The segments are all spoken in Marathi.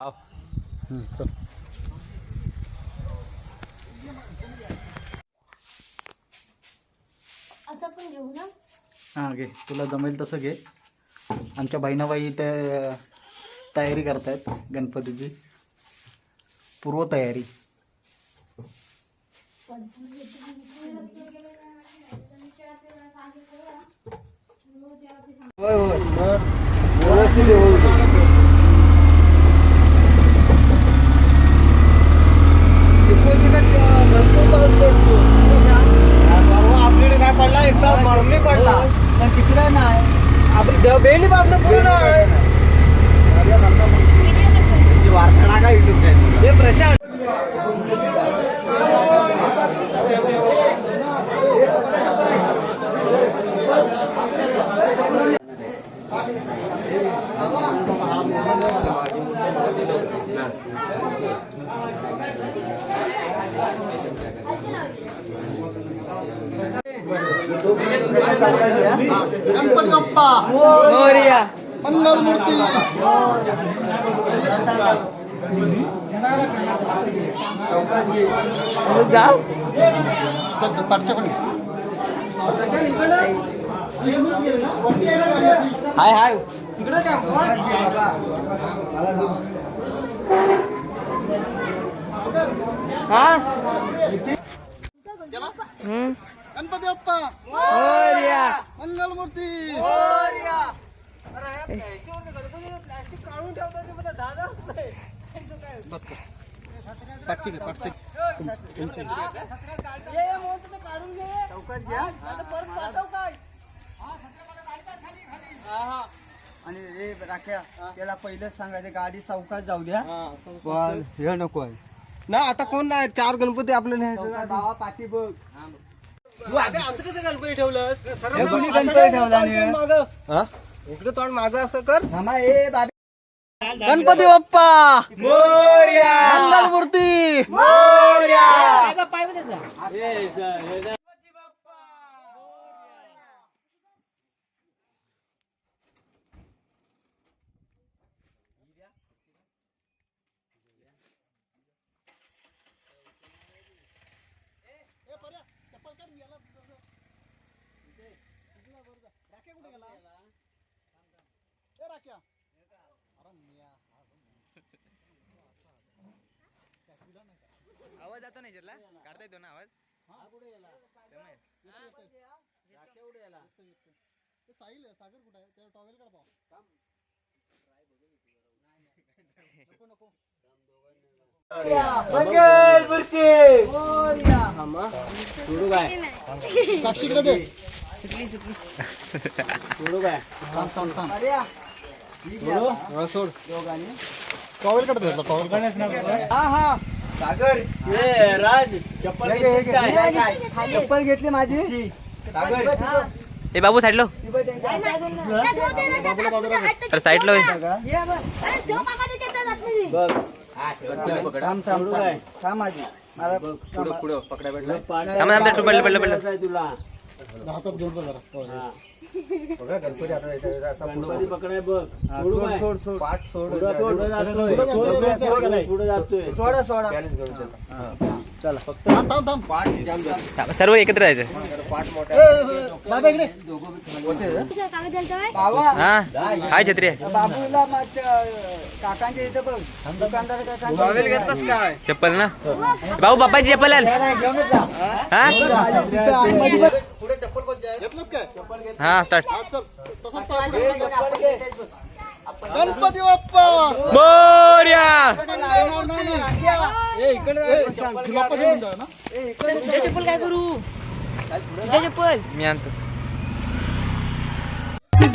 हम्म, चल. असं पण घेऊ ना? हां घे. तुला जमेल तसं घे. आमच्या बहिणाबाई ते तयारी करतायत गणपतीची. पूर्वतयारी आपल्याकडे काय पडला एकदा मरमी पडला पण तिकडे नाही आपण बेंडी बांधणं पुढे नाही वारखडा का युट्यूब हे प्रशांत गणपती बाप्पा मोरया मंगल मूर्ती जाऊ तिकडे काय हा? गणपती बाप्पा. मोरया. मंगल मूर्ती मोरया बस कर. पाठची घे पाठची. चौकात घ्या. आणि राख्या त्याला पहिलेच सांगायचं गाडी चौकात जाऊ द्या. पण हे नको आहे. ना आता कोण नाही? चार गणपती आपले पाठी बघ. असं कसं गणपती ठेवलं? हे कुणी गणपती ठेवला नाही? माग. इकडे तोंड माग असं कर. थांबा बाबी. गणपती बाप्पा! आवाज जातो नाही जरला काढता येतो ना आवाज? साहिल सागर कुठे आहे? त्याला टॉवेल काढ पाव मंगल मूर्ती मोरया साक्षीकडे दे थांब थांब थांब अरे सोड टॉवेल काढ त्याला टॉवेल हा हा सागर चप्पल चप्पल घेतली माझी सागर ए बाबू साईडलो तर साईडलो थांब थांब थांब थांब माझी मला पुढं पुढं थांबा थांबा तू पडलं पडलं पडलं. हातात घेऊन जा जरा. टॉवेल. सोड सोड सोड पाठ सोड. पुढं जा, पुढं जा, पुढं जा. सोडा सोडा थांब थांब थांब. थांबा, सर्व एकत्र जायचं ए, ए, बाबा इकडे. बाबा. हा. हाय छत्री. आहे बाबूला माझ्या काकांच्या इथं बघ. दुकानदार काकांच्या टॉवेल घेतलास काय? चप्पल ना? बाबू बाप्पाची चप्पल आल हा? घेतलंस काय? हा स्टार्ट हा, चल. तसंच पाय पुढे घे. गणपती बाप्पा मोर्या तुझ्या चप्पल काय करू? तुझ्या चप्पल मी आणतो.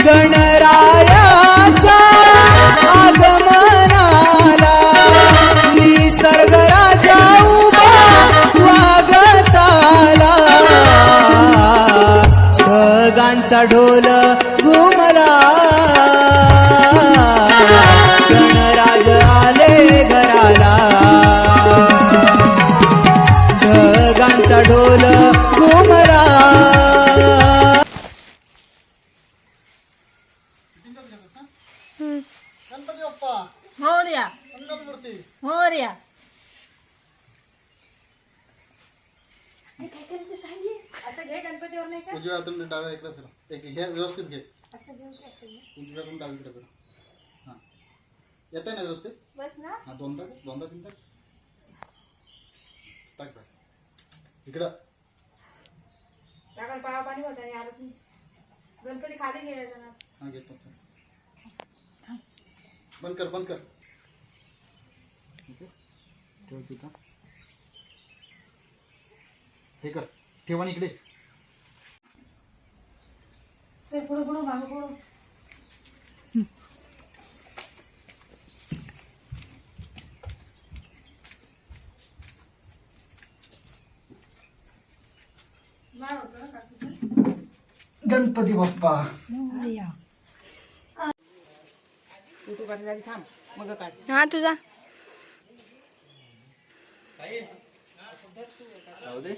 गणरायाच्या आगमनाला निसर्गराजा उभा स्वागताला. ढगांचा ढोल गणपती मोर्या असं घे गणपतीवर नाही का उजव्या हातून डाव्या इकडे फिरा एक घ्या व्यवस्थित घे उजव्याकडून डावीकडे फिरा हाँ येत आहे ना व्यवस्थित बस ना हाँ दोनदा दोनदा तीनदा टाक बाहेर इकडं टाकाल पाया पाणी होत आणि आलं आरती गणपती खाली घ्यायचा ना हाँ घेतो चल. बंद कर बंद कर. ओके ठेव तिथं. हे कर ठेवा इकडे. पुढं पुढं मागं पुढं? गणपती बाप्पा. तू तू? काढ थांब. मग काढ. हा तुझा लावते